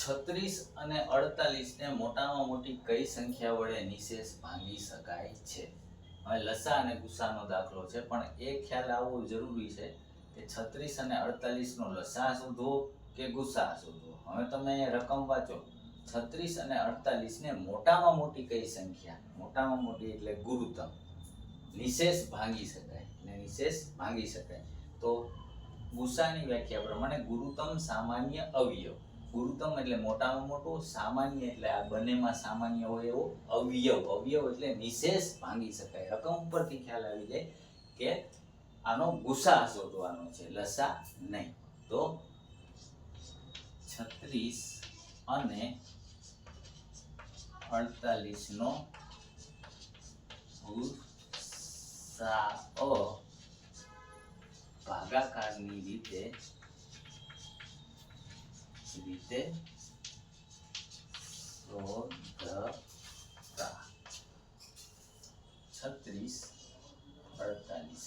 છત્રીસ અને અડતાલીસ ને મોટામાં મોટી કઈ સંખ્યા વડે નિશેષ ભાંગી શકાય છે? હવે લસા અને ગુસાનો દાખલો છે, પણ એ ખ્યાલ આવવો જરૂરી છે કે છત્રીસ અને અડતાલીસ નો લસા શોધવો કે ગુસા શોધવો હવે તમે રકમ વાંચો. છત્રીસ અને અડતાલીસ ને મોટામાં મોટી કઈ સંખ્યા? મોટામાં મોટી એટલે ગુરુતમ. નિશેષ ભાંગી શકાય અને નિશેષ ભાંગી શકાય. તો ગુસાની વ્યાખ્યા પ્રમાણે ગુરુતમ સામાન્ય અવયવ. ગુરુતમ એટલે મોટામાં મોટો, સામાન્ય એટલે આ બંનેમાં સામાન્ય હોય એવો અવયવ. અવયવ એટલે નિશેષ ભાંગી શકાય. રકમ ઉપરથી ખ્યાલ આવી જાય કે આનો ગુસા શોધવાનો છે, લસા નહીં. તો છત્રીસ અને અડતાલીસ નો ગુસાઅ ભાગાકારની રીતે રીતે શોધતા છત્રીસ અડતાલીસ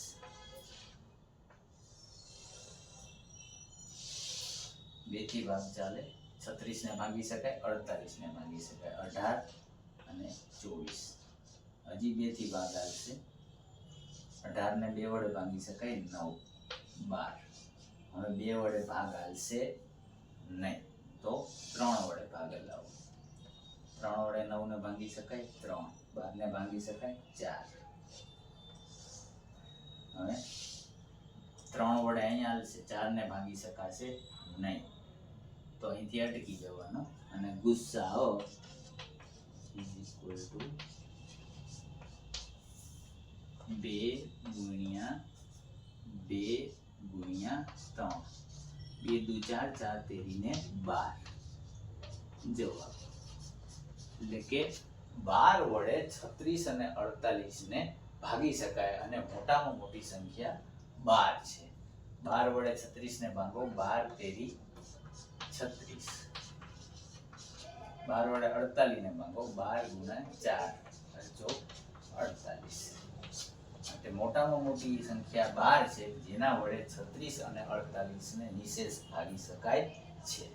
બે ભાગ ચાલે. છત્રીસ ને ભાગી શકાય અડતાલીસ ને ભાગી શકાય. અઢાર અને ચોવીસ. હજી બેથી ભાગ આવશે. અઢાર ને બે વડે ભાગી શકાય, નવ. બાર. હવે બે વડે ભાગ હાલશે નહીં. તો ત્રણ વડે ભાગેલ લાવો ત્રણ વડે નવ ને ભાંગી શકાય, ત્રણ. બાર ને ભાંગી શકાય, ચાર. હવે ત્રણ વડે અહીંયા ચાર ને ભાંગી શકાશે નહીં. તો અહીંથી અટકી જવાનો. અને ગુસ્સાઓ ઇઝ ઇક્વલ બે ગુણ્યા બે બે દુ ચાર ચાર તેરી ને બાર. જવાબ. એટલે કે બાર વડે છત્રીસ અને અડતાલીસ ને ભાગી શકાય અને મોટામાં મોટી સંખ્યા બાર છે. બાર વડે છત્રીસ ને ભાગો, બાર તેરી છત્રીસ. બાર વડે અડતાલીસ ને ભાગો, બાર ગુણા ચાર. અડચો અડતાલીસ. તે મોટામાં મોટી સંખ્યા બાર છે, જેના વડે છત્રીસ અને અડતાલીસ ને નિશેષ ભાગી શકાય છે.